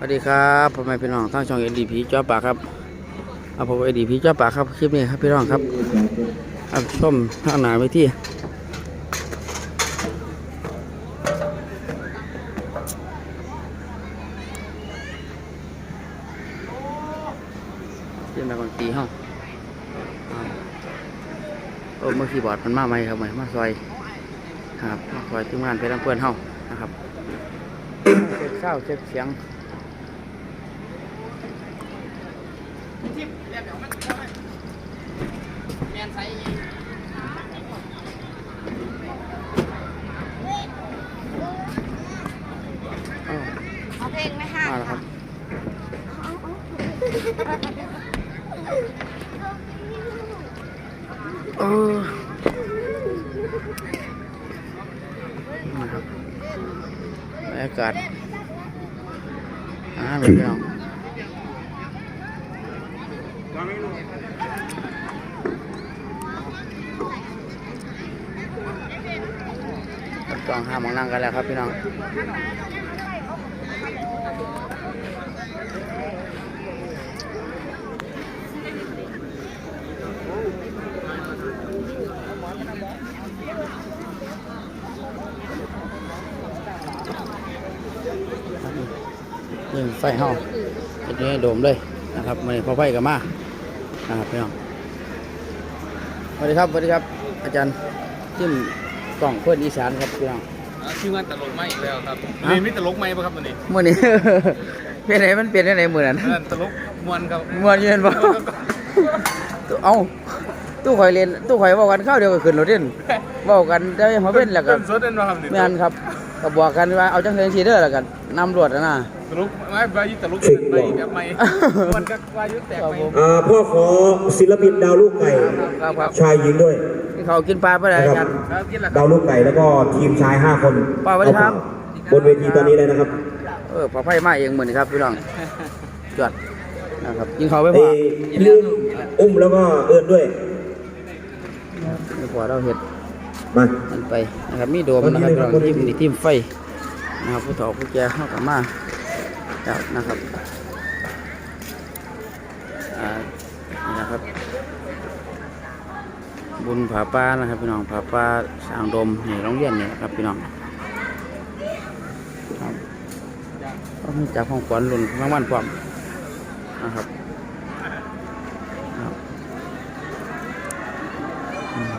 สวัสดีครับพ่อแม่พี่น้องทั้งช่องเอ็ดีพีจ้าปากครับเอาผมเอ็ดีพีจ้าปากครับคลิปนี้ครับพี่น้องครับเอาชมข้างหน้าไปที่ที่มาบางทีห้องโอ้เมื่อคีย์บอร์ดมันมาไหมครับไหมมาซอยครับมาซอยทีมงานไปทำเพื่อนห้องนะครับเช็คเศร้าเช็คเสียง อ้าว เอาเพลงไหมคะ มาแล้วครับเออนะครับบรรยากาศอ่าเป็นพี่น้อง กองห้ามองนั่งกันแล้วครับพี่น้องยิงไฟเฮาเป็นนี้โดมเลยนะครับมันพอไฟกับมานะครับพี่น้องสวัสดีครับสวัสดีครับ อาจารย์จิ้ม กล่องเพื่อนอีสานครับพี่น้องอ่าชื่องานตลกไหมอีกแล้วครับฮะนี่มีตลกไหมป่ะครับตัวนี้มื่อนี้ เป็นไหนมันเปลี่ยนได้ไหนเหมือนนั้นนั่นตลกมวนครับมวนอยืนบ่ตู้เอาตู้ข่อยเรียนตู้ข่อยเว้ากันข้าวเดียวก็ขึ้นรถเด่นเว้ากันได้มาเป็นแล้วก็สดเด่นป่ะครับนี่แม่นครับก็บอกกันว่าเอาจังเซนซีเด้อแล้วกันนำรวจนะนะ ตลกไม่วายุตลกไปแบบไม่มันก็วายุแตกไปอ่าพ่อขอศิลปินดาวลูกไก่ครับครับชายหญิงด้วยกินข้าวกินปลาไปเลยนะอาคจารัรบย์แล้วกินละคดารับวลูกไก่แล้วก็ทีมชาย5คนป้าสวัสดีครับบนเวทีตอนนี้เลยนะครับ เออพอไฟมาเองเหมือนครับพี่น้องจวดนะครับยิงเขาไปพไอ้อลืมอุ้มแล้วก็เอิญด้วยไม่พอเราเห็ดมามันไปนะครับมีโดมนะครับพี่น้องทีมนี่ทีมไฟนะครับผู้ถอผู้แก่เข้ากับมา ครับนะครับนี่นะครับ บุญผาป้านะครับพี่น้องผาป้าสางดมนี่โรงเรียนนี่นะครับพี่น้องครับก็มีจากห้องขวัญรุ่นรางวัลพร้อมนะครับครับอืม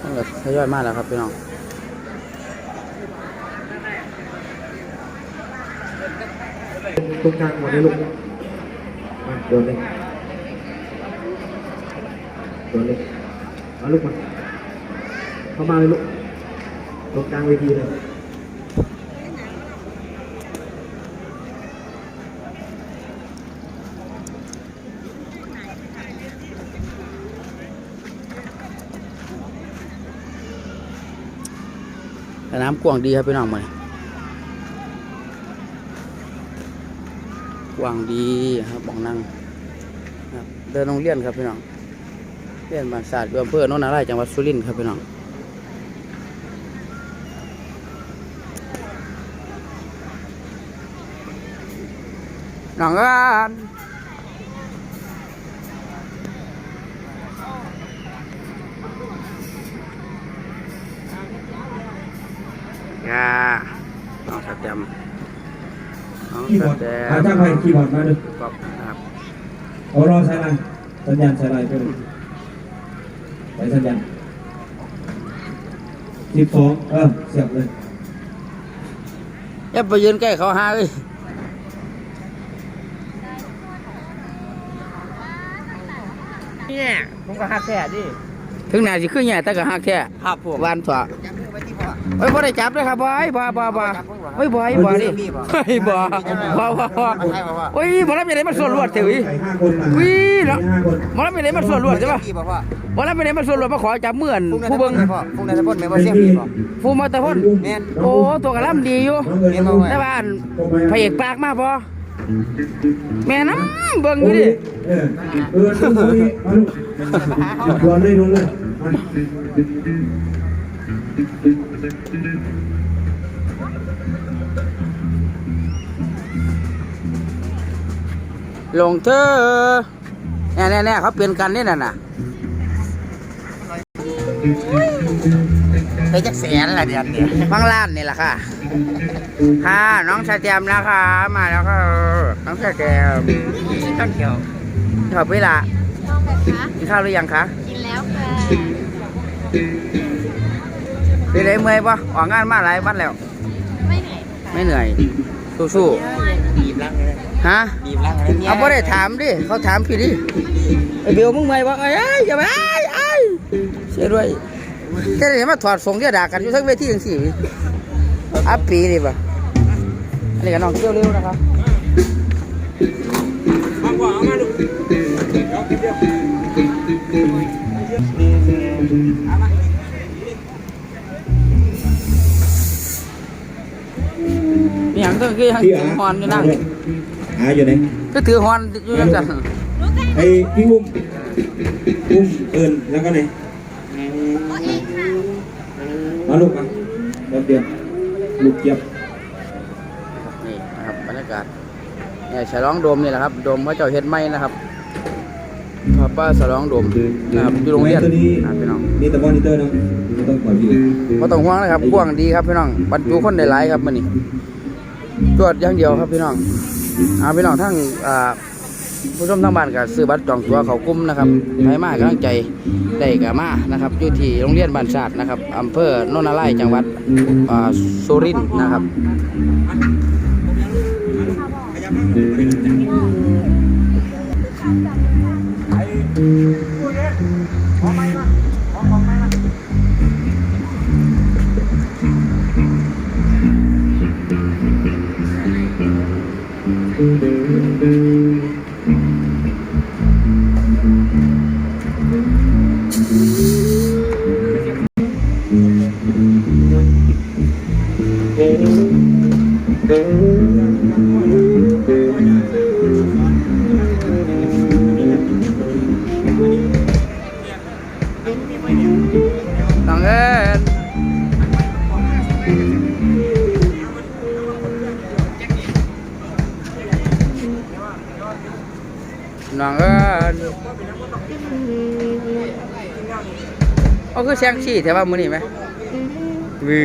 มันก็ทยอยมากแล้วครับพี่น้อง ตรงกลางหมดเลยลูกมาโดนเลยโดนเลยเอาลูกมาเข้ามาเลยลูกตรงกลางเวทีเลยสนามกว้างดีครับพี่น้องมา กว้างดีครับบองนั่งครับเดินโรงเรียนครับพี่น้องเรียนบานศาสตร์อยู่อำเภอโนนารายจังหวัดสุรินทร์ครับพี่น้องน้องกันยาน้องสแตม คีย์สบอร์ดแตหามจ้างป์ไปคีย์บอร์ดมาดูกอบนะครับเอารอสายไลน์สัญญาณสายไลน์ไปเลยไปสัญญาณสิบสองเออเสียบเลยอย่าไปยืนใกล้เขาหาเลยเนี่ยผมก็ฮักแท้ดิถึงไหนสิขึ้นใหญ่แต่ก็หักแค่ครับผมวานถั่ว เฮ้ยบ่ได้จับเลยครับบ่ไอ้บ่บ่บ่เฮ้ยบ่ไอ้บ่ดิเฮ้ยบ่บ่บ่บ่โอ้ยบ่รับไปไหนมันส่วนรวดเถอะวิไปห้าคนมาวิเนาะห้าคนบ่รับไปไหนมันส่วนรวดใช่ปะพี่บอกว่าบ่รับไปไหนมันส่วนรวดมาขอจับมืออันผู้เบิ่งพ่อพงในตะพนแม่ว่าเสียงพี่บอกผู้มาแต่พ่นแม่นโอ้ตัวกระลำดีอยู่น้องเอิญน้องเอิญแต่ว่าอันพระเอกปากมาบ่แม่น้ำเบิ่งอยู่ดิเออเออดูคนนี้มา ลงเธอแน่แน่เขาเปลี่ยนกันนี่น่ะนะไปจักแสนละเดือนเนี่ยบางล้านนี่แหละค่ะ ค่ะ น้องชาแจมนะคะ มาแล้วก็น้องชาแจมน้อเขียวขอบเวลากินข้าวหรือยังคะ กินแล้วค่ะ เป็นไรเมื่อยปะออกงานมาหลายวันแล้ว ไม่เหนื่อยค่ะไม่เหนื่อย สู้บีบร่างเลยๆฮะ บีบร่างเลยเนี่ยเอาบ่ได้ถามดิ เขาถามพี่ดิไอ้เบลมึงไม่บอกไอ้ไอ้ยอย่าไปไอ้ไอ้ายเสียด้วยแค่ได้มาถอดส่งเดียด่ากันอยู่ทั้งเวทีทั้งสี่อัปปีดิบ่ะอันนี้ก็น้องเที่ยวเร็วนะครับมีอย่า งก็คือยังถือฮอนอยู่นั่งหาอยู่ไหนก็ถือฮอนอยู่จังซั่นไอ้พี่อุ้มอุ้มเอิญแล้วก็ไหนมาลูกมาเดี๋ยวเดี๋ยวลูกเกียบนี่นะครับบรรยากาศเนี่ยฉลองโดมนี่แหละครับโดมพระเจ้าเฮ็ดไม้นะครับพระป้าฉลองโดมนะครับอยู่โรงเรียนตัวนี้อ่าพี่น้องนี่แต่มอนิเตอร์เนาะไม่ต้องปล่อยพี่บ่ต้องห่วงนะครับกว้างดีครับพี่น้องบรรจุคนได้หลายครับมื้อนี้ ตรวจอย่างเดียวครับพี่น้องอาพี่น้องทั้งผู้ชมทางบ้านก็ซื้อบัตรจองตัวเขากุ้มนะครับใครมากำลังใจได้ก็มานะครับอยู่ที่โรงเรียนบ้านชาตินะครับอำเภอโนนทารายจังหวัดสุรินทร์นะครับน้ อง เอาคือแซงซี่แต่ว่ามือนี่ไหมวิ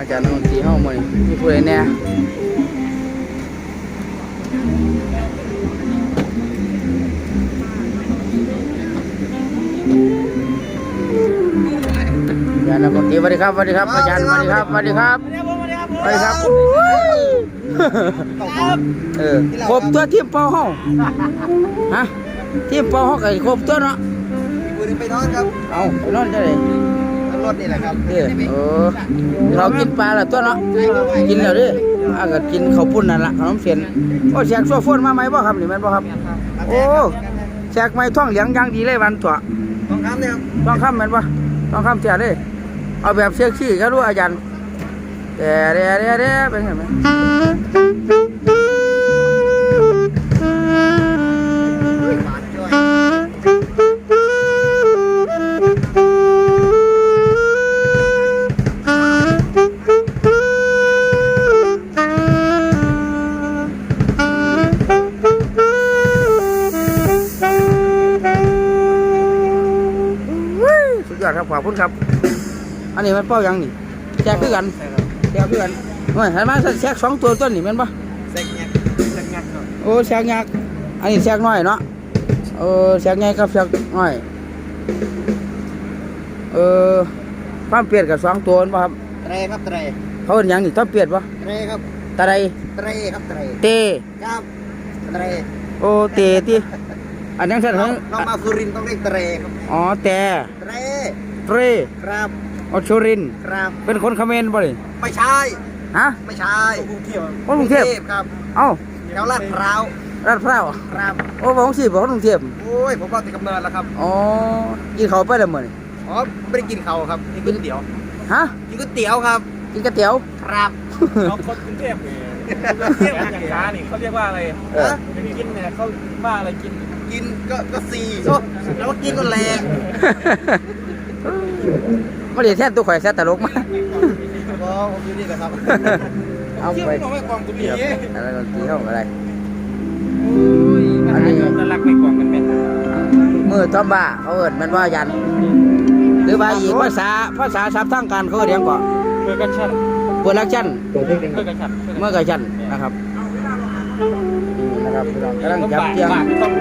อาจารย์นนทรีห้องมือนี่มีผู้ใดแน่อาจารย์นนทรีสวัสดีครับสวัสดีครับอาจารย์สวัสดีครับสวัสดีครับสวัสดีครับเออครบตัวทีมเป้าห้องฮะ ทีมเป้าห้องก็ครบตัวเนาะมือไปนอนครับเอาไปนอนจะไหนรถนี่แหละครับเด้อเออเรากินปลาและตัวเนาะกินแล้วเด้ออาก็กินข้าวปุ้นนั่นละขนมเส้นโอ้แซกโซโฟนมาไหมบ่ครับนี่แม่นบ่ครับโอ้แซกไม้ท่องเหลียงอย่างดีเลยวันตัวต้องคำเนี่ยครับต้องคำแม่นบ่ต้องคำเสียเลยเอาแบบเซ็กซี่ก็รู้อาจารย์แต่เด้เด้เด้เป็นไงไหม ขอบคุณครับ อันนี้มันเป้าหยังนี่แซกคือกันแซกคือกันโอ้ยหันมาแซกสองตัวต้นนี่แม่นบ่เซ็กเนี่ยเซ็กเนี่ยครับโอ้แซกยักษ์อันนี้แซกน้อยเนาะเออแซกใหญ่กับแซกน้อยเออความเปรียดกับสองตัวนั่นบ่ครับเตรครับเตรเขาเป็นหยังนี่ต้องเปรียดบ่เตรครับตาใดเตรครับเตรเตครับเตรโอเตติอันนั้นสั่นน้เฮองน้องมาสุรินทร์ต้องเรียกเตรครับอ๋อแต่เตร เตรครับออชรินทร์ครับเป็นคนเขมรบ่นี่ไม่ใช่ฮะ ไม่ใช่กรุงเทพคนกรุงเทพ ครับเอ้าแถวลาดพร้าวลาดพร้าวครับ โอ้บ่ของสิบ่คนกรุงเทพโอ้ยผมบอกติดกำเนิดแล้วครับอ๋อกินข้าวไปแล้วมื้อนี่อ๋อไม่ได้กินเขาครับกินก๋วยเตี๋ยวฮะ กินก๋วยเตี๋ยวครับกินก๋วยเตี๋ยว ครับเขาคนกรุงเทพเนี่ยกรุงเทพอย่างช้านี่เขาเรียกว่าอะไรเออกินเนี่ยเขาว่าอะไรกินกินก็ก็สี่โอ้แล้วก็กินก็แรง ไม่ได้แทนตัวข่อยแซ่ตลกมาอ๋อผมอยู่นี่แหละครับเเอาไปเอาไว้กองตัวนี้เดี๋ยวอะไรดนตรีเข้าอะไรอันนี้จะรักไปกองกันแม่มือต้อมบ้าเขาเอิ้นแมันว่ายัน หรือว่าอีกภาษาภาษาศัพท์ทางการเขาเรียกว่าเพื่อกระชันโปรดักชั่นตัวเล็กเองเพื่อกระชันเมื่อกระชันนะครับนี่นะครับพี่น้องกำลังจับเจียงบาทต้อง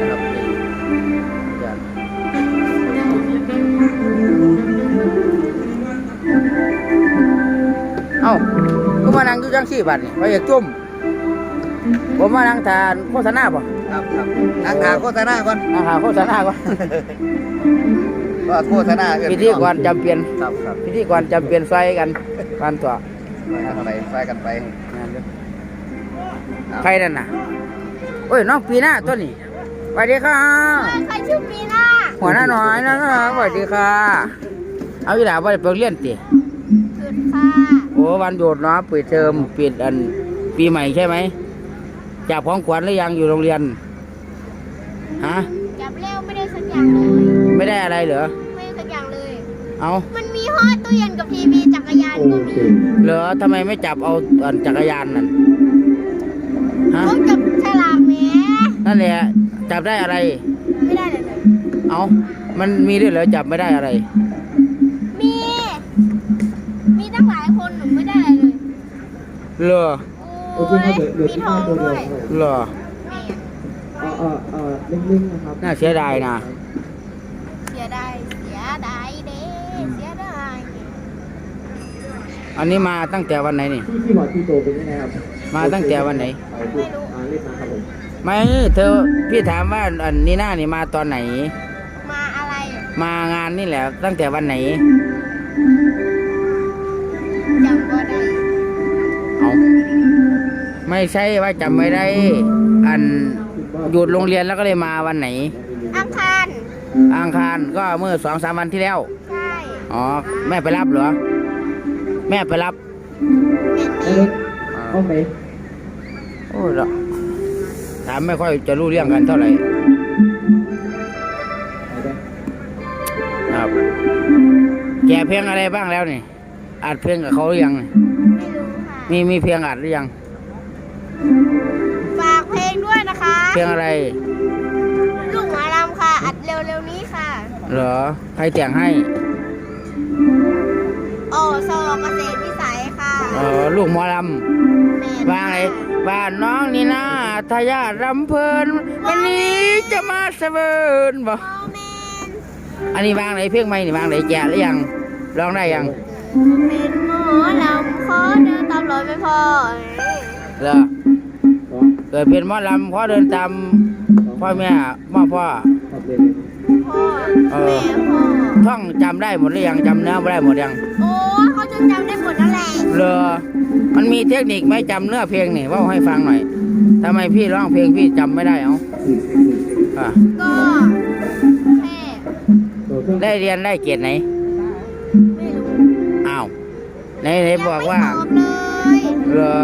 นะครับนี่ยัน เอ้าก็มานั่งอยู่จังสี่บัดนี่ไปอยากจุ่มผมมานั่งทานโฆษณาป่ะครับครับนักหาโฆษณาก่อนนั่งหาโฆษณาก่อนว่าโฆษณาเอิ้นพิธีกรจำเปลี่ยนครับครับพิธีกรจำเปลี่ยนไฟกันกันตัวไปไปกันไปงานเด้อใครนั่นน่ะโอ้ยน้องปีหน้าตัวนี้ สวัสดีค่ะใครชื่อปีหน้าหัวหน้าน้อยนะสวัสดีค่ะ เอาอีหล่าว่าไปเรียนติสุดค่ะโอ้วันหยุดเนาะปิดเทอมปิดอันปีใหม่ใช่ไหมจับของขวัญหรือยังอยู่โรงเรียนฮะจับเร็วไม่ได้สักอย่างเลย ไม่ได้อะไรเหรอไม่ได้สักอย่างเลย เอามันมีห้อตู้เย็นกับทีวีจักรยานโอก็เคมีเหรอทำไมไม่จับเอาอันจักรยานนั่นฮะต้องจับฉลากแหมนั่นแหละ จับได้อะไร ไม่ได้เลยเลยเอามันมีด้วยเหรอจับไม่ได้อะไร มี มีตั้งหลายคนหนูไม่ได้อะไรเลย เหรอโอโอ้เคยครับเหลือเหลือมีที่ทห้าองตัวเดีด้ยววยเหรอแม่เออเออเออเล่งๆนะครับ น่าเสียดายนะ เสียดาย เสียดายเด้เสียดาย อันนี้มาตั้งแต่วันไหนนี่ ที่ที่วัดที่โตเป็นยังไงครับ มาตั้งแต่วันไหนไปพูดอ่าเล่นมาครับผม ไม่ เธอพี่ถามว่าอันนี้หน้านี่มาตอนไหน มาอะไรมางานนี่แหละตั้งแต่วันไหน จำก็ได้เอาไม่ใช่ว่าจำไม่ได้ อันหยุดโรงเรียนแล้วก็เลยมาวันไหน อังคารอังคารก็เมื่อสองสามวันที่แล้ว ใช่อ๋อ แม่ไปรับเหรอ แม่ไปรับไอ้เล็กเอาไหมโอ้ละ ถามไม่ค่อยจะรู้เรื่องกันเท่าไหร่เอาไปครับ แกเพลงอะไรบ้างแล้วนี่อัดเพลงกับเขาหรือยังนี่ไม่รู้ค่ะมีมีเพลงอัดหรือยัง ฝากเพลงด้วยนะคะ เพลงอะไร ลูกหมาลำค่ะ อัดเร็วๆนี้ค่ะ เหรอ ใครแต่งให้โอโซเกษตรวิสัยค่ะ เออลูกหมอลแม่ำว่าไงบ้านน้องนี่นะ ทายาทรำเพลินวันนี้จะมาเสเวินบ่โอแมนอันนี้วางไหนเพลงไหมนี่วางไหนแก่หรือยังร้องได้ยังเป็นหมอลำขอเดินตามรอยไม่พอเหรอสองเกิดเป็นหมอลำขอเดินตามพ่อแม่พ่อ พ่อครับเลยพ่อแม่พ่อท่องจำได้หมดหรือยังจำเนื้อไม่ได้หมดยังโอ้เขาจนจำได้หมดนั่นแหละเหรอมันมีเทคนิคไหมจำเนื้อเพลงนี่เว่าให้ฟังหน่อยทำไมพี่ร้องเพลงพี่จำไม่ได้เอาอะก็แค่ตัวเครื่องได้เรียนได้เกียรติไหนไม่รู้อ้าวไหนไหนบอกว่ายังไม่ตอบเลยเหรอ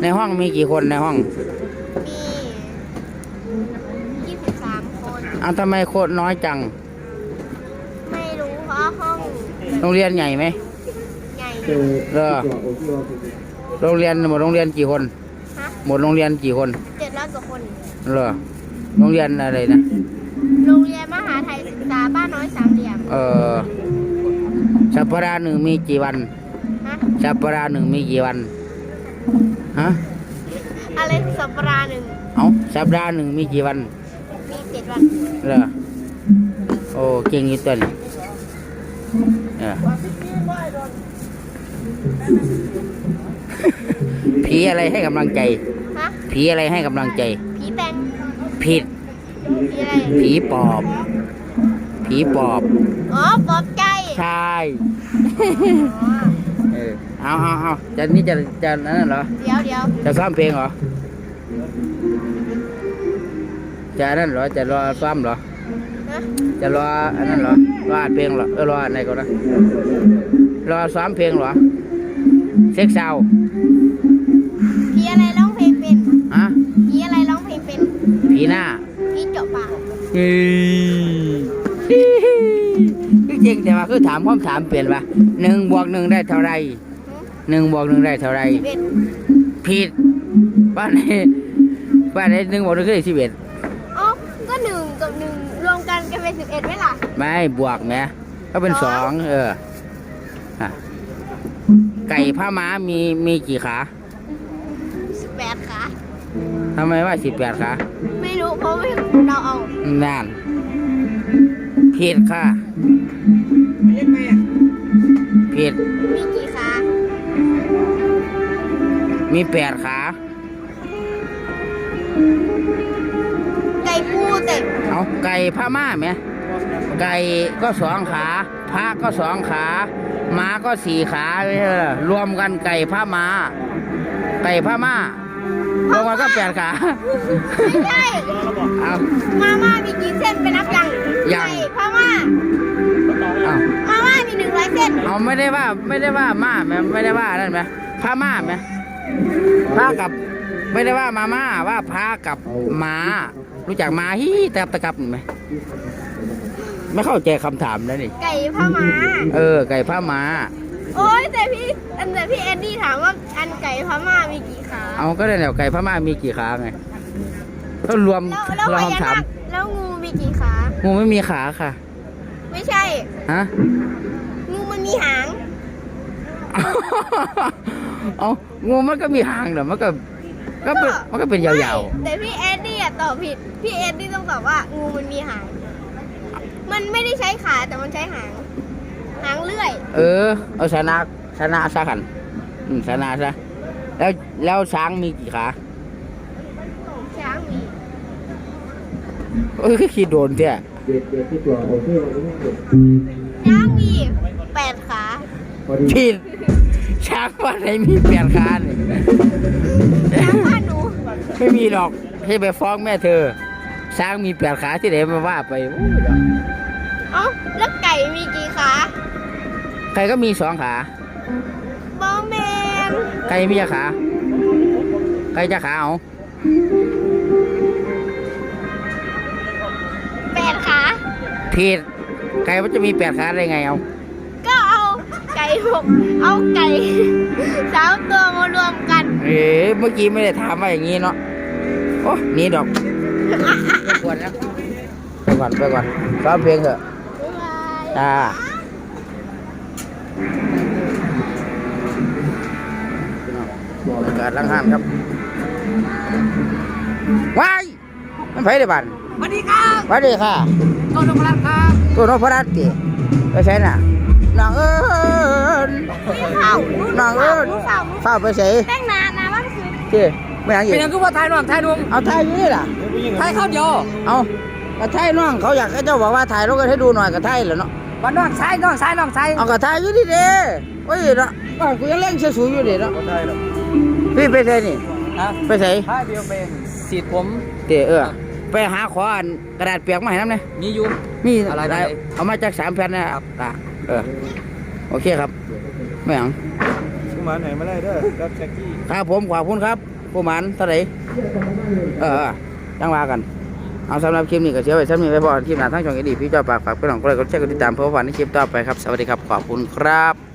ในห้องมีกี่คนในห้อง มียี่สิบสามคน อ้าวทำไมโคตรน้อยจัง ไม่รู้เพราะห้องโรงเรียนใหญ่ไหมใหญ่เจอเหรอตัวโอ้ที่ว่าเป็นโรงเรียนหมดโรงเรียนกี่คน ฮะหมดโรงเรียนกี่คนเจ็ดร้อยกว่าคน เหรอโรงเรียนอะไรนะ โรงเรียนมหาไทยศึกษาบ้านน้อยสามเหลี่ยม เออสัปดาห์หนึ่งมีกี่วัน ฮะ สัปดาห์หนึ่งมีกี่วัน ฮะ อะไรคือสัปดาห์หนึ่งเอาสัปดาห์หนึ่งมีกี่วันมี เจ็ดวันเหรอโอ้เก่งอีกตัวนี่เออผีอะไรให้กำลังใจ ฮะผีอะไรให้กำลังใจ ผีแตงผิด ผีอะไร ผีปอบ ผีปอบ อ๋อปลอบใจใช่อ๋อเออเอาเอาเอาจะนี่จะจะนั่นเหรอ เดี๋ยวเดี๋ยวจะซ้อมเพลงเหรอ จะนั่นเหรอ จะรอซ้อมเหรอนะจะรออันนั้นเหรอ รออัดเพลงเหรอ เออรออันไหนก่อนนะ รอซ้อมเพลงเหรอ เซ็กซาวด์ผีอะไรร้องเพลงเป็นฮะผีอะไรร้องเพลงเป็นผีหน้าผีเจาะปากเฮ้ยคือจริงแต่ว่าคือถามคำถามเปลี่ยนว่าหนึ่งบวกหนึ่งได้เท่าไหรหึหนึ่งบวกหนึ่งได้เท่าไหรสิบเอ็ดผิดบ้านนี้บ้านนี้หนึ่งบวกหนึ่งคือสิบเอ็ด เอ๋อก็หนึ่งกับหนึ่งรวมกันกันเป็นสิบเอ็ด ไหมล่ะไม่บวกไหมก็เป็นสองเอออะไก่ผ้าม้ามีมีกี่ขาสิบแปดขาทำไมว่าสิบแปดขาไม่รู้เพราะไม่เราเอานั่นผิดค่ะผิดมีกี่ขามีแปดขาไก่ปูเต็มเอาไก่ผ้าม้าไหม ไก่ก็สองขา พระก็สองขาม้าก็สี่ขาไม่ใช่เหรอรวมกันไก่ผ้าม้า ไก่ผ้าม้ารวมกันก็แปดขาไม่ใช่เอา มาม่ามีกี่เส้นเป็นนับยังยัง ไก่พม่าเอามาม่ามีหนึ่งร้อยเส้นเอาไม่ได้ว่าไม่ได้ว่าม้าไหมไม่ได้ว่านั่นไหมผ้าม้าไหมผ้ากับ ไม่ได้ว่ามาม่าว่าผ้ากับม้า รู้จักม้าฮีตะกับตะกับไหม ไม่เข้าใจคำถามแล้วนี่ ไก่พม่าเออ ไก่ผ้าม้า โอ้ยแต่พี่อันแต่พี่แอนดี้ถามว่าอันไก่พม่ามีกี่ขา เอาก็ได้แนวไก่พม่ามีกี่ขาไงก็รวมแล้วแล้วรวพมญาคำถานามคแล้วงูมีกี่ขา งูไม่มีขาค่ะ ไม่ใช่ ฮะ งูมันมีหาง เอางูมันก็มีหางเหรอมันก็ ก็เป็นมันก็เป็นยาวไม่แต่พี่แอนดี้อะตอบผิด พี่แอนดี้ต้องตอบว่างูมันมีหาง มันไม่ได้ใช้ขาแต่มันใช้หาง หางเลื่อยๆเออ เอาชนะชนะซะขันอืมชนะซะแล้วแล้วช้างมีกี่ขาช้างมีเออขี้โดนเท่เด็กเด็กที่ตัวโอเคโอเคช้างมีแปดขาพอดีผิดช้างว่าไหนมีแปดขาเนี่ยช้างว่าหนู ไม่มีหรอกให้ไปฟ้องแม่เธอ ช้างมีแปดขาที่ไหนมาว่าไปอู้เอ้าแล้วไก่มีกี่ขาใครก็มีสองขา บอแมนใครมีกี่ขา ใครจะขาเอาแปดขา ผิดใครมันจะมีแปดขาได้ไงเอาก็เอาไก่หกเอาไก่ สามตัวมารวมกัน เอ๊ะเมื่อกี้ไม่ได้ถามว่าอย่างนี้เนาะโอ้หนี่ดอก ควรนะไปก่อนไปก่อนร้องเพลงเถอะบ๊ายบายจ้าบรรยากาศล้างห้านครับว้ายมันไผได้บันสวัสดีครับสวัสดีค่ะต้นนพรัตน์ครับตัวนพรัตน์ติไปใช่น่ะนางเอิญเฝ้านางเอิญเฝ้าฝ้าไปใส่แต่งนานนะมันคือ ที่ไม่ยังอีเป็นกยังคือว่าไทยน้องไทยนุ่มเอาถ่ายอยู่นี่ล่ะไทยข้าวเดียวเอากระถ่ายน้องเขาอยากให้เจ้าบอกว่าถ่ายลงกันให้ดูหน่อยกระถ่ายเหรอเนาะ บ้านน้องชายน้องชายน้องชายเอากระถ่ายอยู่นี่เด้โอ้ยเนาะบ้านกูยังเล่นเชื่อสูอยู่เด้เนาะไม่ได้หรอกพี่ไปใส่นี่ฮะไปใส่ไทยเดียวเป็นสีดผมเตะเออ ไปหาขออันกระดาษเปียกมาให้น้ำเนี่ย มีอยู่มีอะไรด้ได้ เอามาจากสามแผ่นนะครับตาเออ โอเคครับ ไม่หยังกูมาไหนไม่ได้เด้อกับแจ็คกี้ ครับผมขอบคุณครับ ผู้มันเท่าไหร่เออเออจังว่ากัน เอาสำหรับคลิปนี้ก็เชื่อไว้สำหรับไว้พอคลิปหน้าทั้งช่องเอดีพี่เจ้าปากฝากไปหน่องก็เลยก็แชร์กดติดตามเพื่อวันในคลิปต่อไปครับ สวัสดีครับ ขอบคุณครับ